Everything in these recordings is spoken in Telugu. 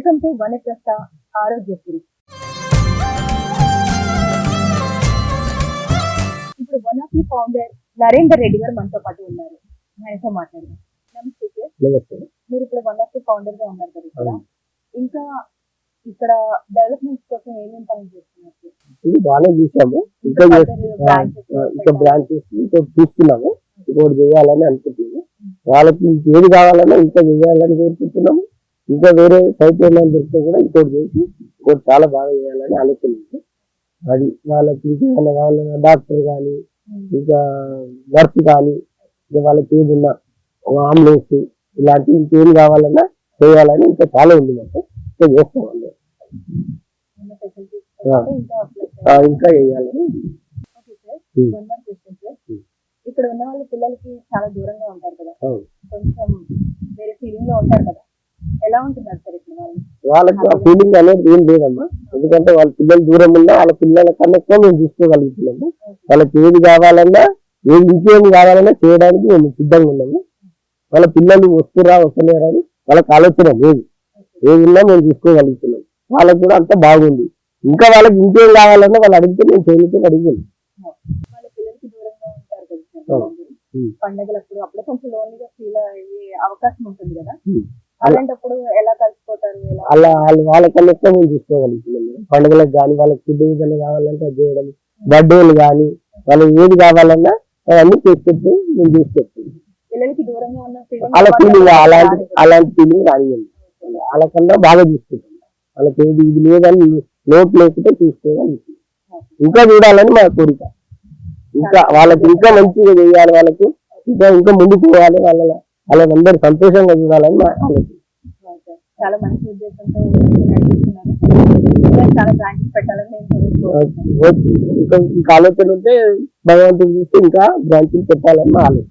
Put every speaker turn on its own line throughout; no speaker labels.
వెల్కమ్ టు వనప్రస్థ ఆరోగ్యశ్రీ ఇప్పుడు one of the founder Narender Reddy గారు మనతో పాటు ఉన్నారు. ఆయనతో మాట్లాడదాం. నమస్తే సార్.
నమస్తే.
మీరు ఇప్పుడు వన్ ఆఫ్ ది ఫౌండర్గా ఉన్నారు కదా ఇక్కడ. ఇంకా ఇక్కడ డెవలప్మెంట్ కోసం ఏమేమి పనులు చేస్తున్నారు?
ఇది బాగానే చూసాము. ఇంకా
ఇంకా.
బ్రాంచెస్ ఇంకా చూస్తున్నాము. ఇంకోటి చేయాలని అనుకుంటున్నాము. వాళ్ళకి ఇంకేది కావాలన్నా ఇంకా చేయాలని కోరుకుంటున్నాము. ఇంకా వేరే సైట్ ఏమైనా దొరికితే కూడా ఇంకోటి చేసి ఇంకోటి చాలా బాగా చేయాలని ఆలోచన ఉంది. అది వాళ్ళకి ఇంకేమైనా కావాలన్నా డాక్టర్ కానీ. ఇంకా నర్స్ కానీ ఇంకా వాళ్ళకి ఏది ఉన్నా అంబులెన్స్ ఇలాంటివి ఇంకేం కావాలన్నా చేయాలని ఇంకా చాలా ఉంది మాకు. ఇంకా చేస్తామండి
ఇంకా
చేయాలని.
ఇక్కడ ఉన్న వాళ్ళ పిల్లలకి చాలా దూరంగా ఉంటారు కదా. కొంచెం వేరే ఫీలింగ్లో ఉంటారు కదా.
వాళ్ళకి ఆ ఫీలింగ్ అనేది ఏం లేదమ్మా. ఎందుకంటే వాళ్ళ పిల్లలు దూరం ఉన్నా వాళ్ళ పిల్లల కన్నా ఎక్కువ మేము చూసుకోగలుగుతున్నాము. వాళ్ళకి ఏది కావాలన్నా ఏది ఇంకేం కావాలన్నా చేయడానికి మేము సిద్ధంగా ఉన్నాము. వాళ్ళ పిల్లలు వస్తురా వస్తలేరా అని వాళ్ళకి ఆలోచన లేదు. ఏది ఉన్నా మేము చూసుకోగలుగుతున్నాం వాళ్ళకి కూడా అంతా బాగుంది. ఇంకా వాళ్ళకి ఇంకేం కావాలన్నా వాళ్ళు అడిగితే మేము చేయడానికి అడిగాను.
పండగలప్పుడు అప్పుడు కొంచెం లోన్లీగా ఫీల్ అయ్యే అవకాశం ఉంటుంది కదా. అలాంటప్పుడు ఎలా కలిసిపోతారు? ఎలా?
అలా వాళ్ళు వాళ్ళకన్నా ఎక్కువ మేము చూసుకోగలుగుతున్నాం పండుగలకు కానీ వాళ్ళకి ఫుడ్ ఏదైనా కావాలంటే అది చేయడం. బర్త్డేలు కానీ వాళ్ళకి ఏది కావాలన్నా అవన్నీ చేసి పెట్టి మేము ఫీలింగ్ అలాంటి. అలాంటి ఫీలింగ్ రానియండి వాళ్ళకన్నా బాగా చూసుకుంటాం వాళ్ళకి ఏది ఇది లేదని లోటు లేకపోతే చూసుకోగలుగుతాం ఇంకా చూడాలని మా కోరిక. ఇంకా వాళ్ళకి ఇంకా మంచిగా చేయాలి వాళ్ళకు. ఇంకా ఇంకా ముందుకు పోవాలి వాళ్ళ వాళ్ళందరూ సంతోషంగా చూడాలని మా ఆలోచన.
ఓకే. చాలా మంచి ఉద్దేశంతో నడిపిస్తున్నారు. ఇంకా చాలా బ్రాంచెస్ పెట్టాలని.
ఇంకా ఇంకా ఆలోచన ఉంటే భగవంతుడు చూస్తే ఇంకా బ్రాంచ్లు పెట్టాలని మా ఆలోచన.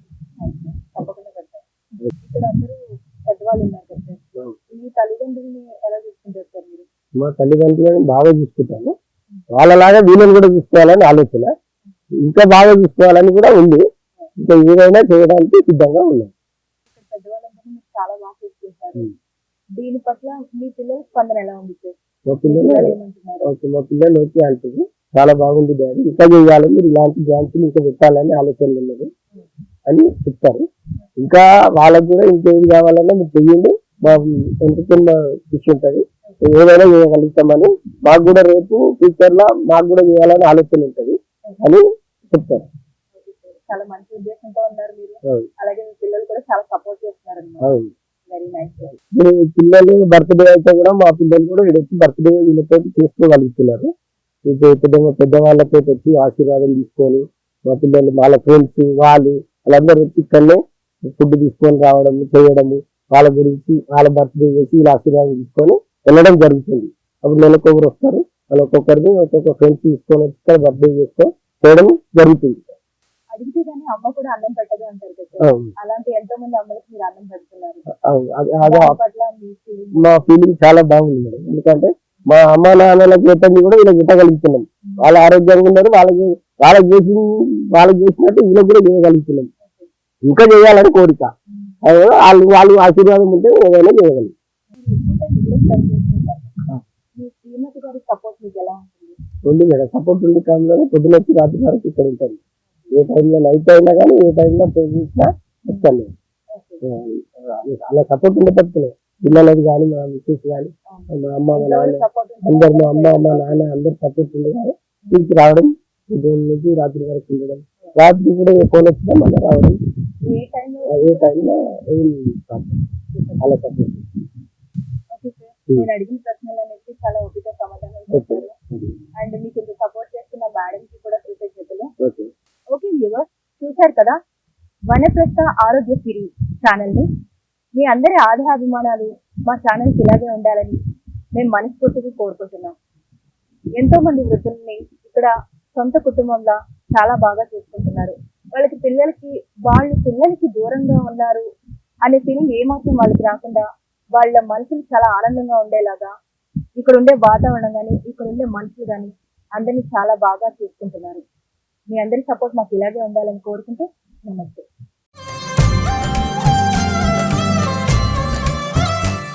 ఇక్కడ అందరూ పెద్దవాళ్ళు ఉన్నారు కదా సార్. మీ తల్లిదండ్రుల్ని ఎలా చూసుకుంటారు సార్ మీరు?
మా తల్లిదండ్రులను బాగా చూసుకుంటాము. వాళ్ళలాగా వీళ్ళని కూడా చూసుకోవాలని ఆలోచన. ఇంకా బాగా చూసుకోవాలని కూడా ఉంది. ఇంకా ఏదైనా చేయడానికి సిద్ధంగా ఉన్నాం.
మీరు చాలా బాగా చూసుకుంటారు
ఉమ్.
దీని పట్ల మీ పిల్లల స్పందన ఎలా ఉంది సార్?
మా పిల్లలు
ఏమంటున్నారు?
ఓకే మా పిల్లలు ఓకే అంటుంది చాలా బాగుంది డాడీ. ఇంకా చేయాలి మీరు ఇలాంటి బ్రాంచ్లు ఇంకా పెట్టాలని ఆలోచనలు ఉన్నది అని చెప్తారు. ఇంకా వాళ్ళకు కూడా ఇంకేది కావాలన్నా మీరు చెయ్యండి. మా ఎంతకున్న కృషి ఉంటుంది. ఏదైనా చేయగలుగుతామని మాకు కూడా రేపు ఫ్యూచర్లో మాకు కూడా చేయాలని ఆలోచన ఉంటుంది అని చెప్తారు.
చాలా మంచి ఉద్దేశంతో ఉన్నారు మీరు. అలాగే మీ పిల్లలు కూడా చాలా సపోర్ట్ చేస్తున్నారు
ఇప్పుడు పిల్లలు బర్త్డే అయితే కూడా మా పిల్లలు కూడా వచ్చి బర్త్డే వీళ్ళతో చేసుకోగలుగుతున్నారు. ఇప్పుడు పెద్ద పెద్దవాళ్ళతో వచ్చి ఆశీర్వాదం తీసుకొని మా పిల్లలు వాళ్ళ ఫ్రెండ్స్ వాళ్ళు వాళ్ళందరూ వచ్చి ఇక్కడనే ఫుడ్ తీసుకొని రావడం చేయడము వాళ్ళ గురించి వాళ్ళ బర్త్డే చేసి వీళ్ళ ఆశీర్వాదం తీసుకొని వెళ్ళడం జరుగుతుంది. అప్పుడు నెలకొకరు వస్తారు వాళ్ళ ఒక్కొక్కరిని ఒక్కొక్క ఫ్రెండ్స్ తీసుకొని వచ్చి ఇక్కడ బర్త్డే చేసుకొని చేయడం జరుగుతుంది.
అడిగితే కానీ అమ్మ కూడా అన్నం పెట్టదు అంటారు కదా. అలాంటి ఎంతో మంది అమ్మలకి మీరు అన్నం పెడుతున్నారు. మీ
ఫీలింగ్ చాలా బాగుంది మేడం. ఎందుకంటే మా అమ్మ నాన్నలకు పెట్టండి కూడా వీళ్ళకి పెట్టగలుగుతున్నాం వాళ్ళ ఆరోగ్యంగా ఉన్నారు వాళ్ళకి వాళ్ళకి చేసి వాళ్ళకి చేసినట్టు వీళ్ళకి కూడా చేయగలుగుతున్నాం ఇంకా చేయాలని కోరిక. వాళ్ళు వాళ్ళు ఆశీర్వాదం ఉంటే ఏదైనా చేయగలం. ఉంది మేడం. సపోర్ట్ ఉండే టైంలోనే పొద్దున వచ్చి రాత్రి వరకు ఇక్కడ ఉంటాను ఏ టైంలో నైట్ అయినా కానీ ఏ టైంలో చేసినా వస్తాను నేను. అలా సపోర్ట్ ఉండే పడుతున్నాయి పిల్లలకి కానీ మా మిస్సెస్ కానీ మా అమ్మ మా నాన్న అందరు మా అమ్మ మా నాన్న అందరు సపోర్ట్ ఉండగా ఇంటికి రావడం ఉదయం నుంచి రాత్రి వరకు ఉండడం. రాత్రి కూడా ఏ ఫోన్ వచ్చినా మళ్ళీ రావడం.
ఏ టైంలో?
ఏ. అలా సపోర్ట్
నేను అడిగిన ప్రశ్నలన్నిటికీ చాలా ఓపిక సమాధానం చెప్పారు. అండ్ మీకు ఇంత సపోర్ట్ చేస్తున్న మేడం కి కూడా కృతజ్ఞతలు. చూశారు కదా? వనప్రస్థ ఆరోగ్య సిరి ఛానల్ని మీ అందరి ఆధారాభిమానాలు మా ఛానల్కి ఇలాగే ఉండాలని మేము మనస్ఫూర్తిగా కోరుకుంటున్నాం. ఎంతో మంది వృద్ధుల్ని ఇక్కడ సొంత కుటుంబంలో చాలా బాగా చూసుకుంటున్నారు. వాళ్ళకి పిల్లలకి వాళ్ళు పిల్లలకి దూరంగా ఉన్నారు అనే ఫీలింగ్ ఏమాత్రం వాళ్ళకి రాకుండా వాళ్ళ మనసులు చాలా ఆనందంగా ఉండేలాగా ఇక్కడ ఉండే వాతావరణం కానీ ఇక్కడ ఉండే మనుషులు కానీ అందరినీ చాలా బాగా చూసుకుంటున్నారు. మీ అందరి సపోర్ట్ మాకు ఇలాగే ఉండాలని కోరుకుంటూ నమస్తే